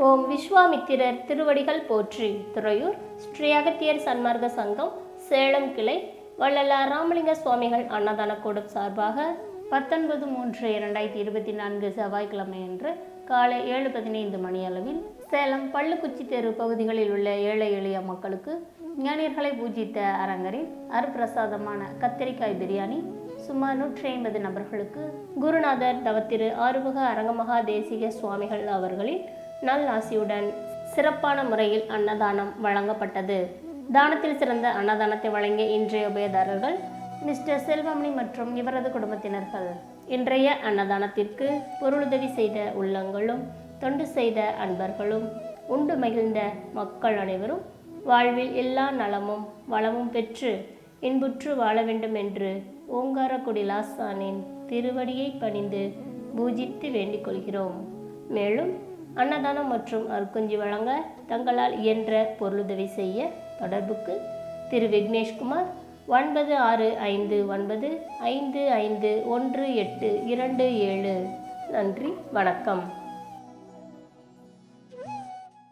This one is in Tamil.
ஓம் விஸ்வாமித்திரர் திருவடிகள் போற்றி. துறையூர் ஸ்ரீ அகத்தியர் சன்மார்க்க சங்கம் சேலம் கிளை வள்ளலார் ராமலிங்க சுவாமிகள் அன்னதான கூடம் சார்பாக பத்தொன்பது மூன்று இரண்டாயிரத்தி இருபத்தி நான்கு செவ்வாய்க்கிழமை அன்று காலை ஏழு பதினைந்து மணி அளவில் சேலம் பள்ளுக்குச்சி தெரு பகுதிகளில் உள்ள ஏழை எளிய மக்களுக்கு ஞானியர்களை பூஜித்த அரங்கரின் அருப்பிரசாதமான கத்திரிக்காய் பிரியாணி சுமார் நூற்றி ஐம்பது நபர்களுக்கு குருநாதர் தவத்திரு ஆறுமுக அரங்கமகா தேசிக சுவாமிகள் அவர்களின் நல் ஆசியுடன் சிறப்பான முறையில் அன்னதானம் வழங்கப்பட்டது. தானத்தில் சிறந்த அன்னதானத்தை வழங்கிய இன்றைய உபயதாரர்கள் மிஸ்டர் செல்வமணி மற்றும் இவரது குடும்பத்தினர்கள் இன்றைய அன்னதானத்திற்கு பொருளுதவி செய்த உள்ளங்களும் தொண்டு செய்த அன்பர்களும் உண்டு மகிழ்ந்த மக்கள் அனைவரும் வாழ்வில் எல்லா நலமும் வளமும் பெற்று இன்புற்று வாழ வேண்டும் என்று ஓங்காரக்குடி லாசானின் திருவடியை பணிந்து பூஜித்து வேண்டிக் கொள்கிறோம். மேலும் அன்னதானம் மற்றும் அருக்குஞ்சி வழங்க தங்களால் இயன்ற பொருளுதவி செய்ய தொடர்புக்கு திரு விக்னேஷ்குமார் ஒன்பது ஆறு ஐந்து ஒன்பது ஐந்து ஐந்து ஒன்று எட்டு இரண்டு ஏழு. நன்றி வணக்கம்.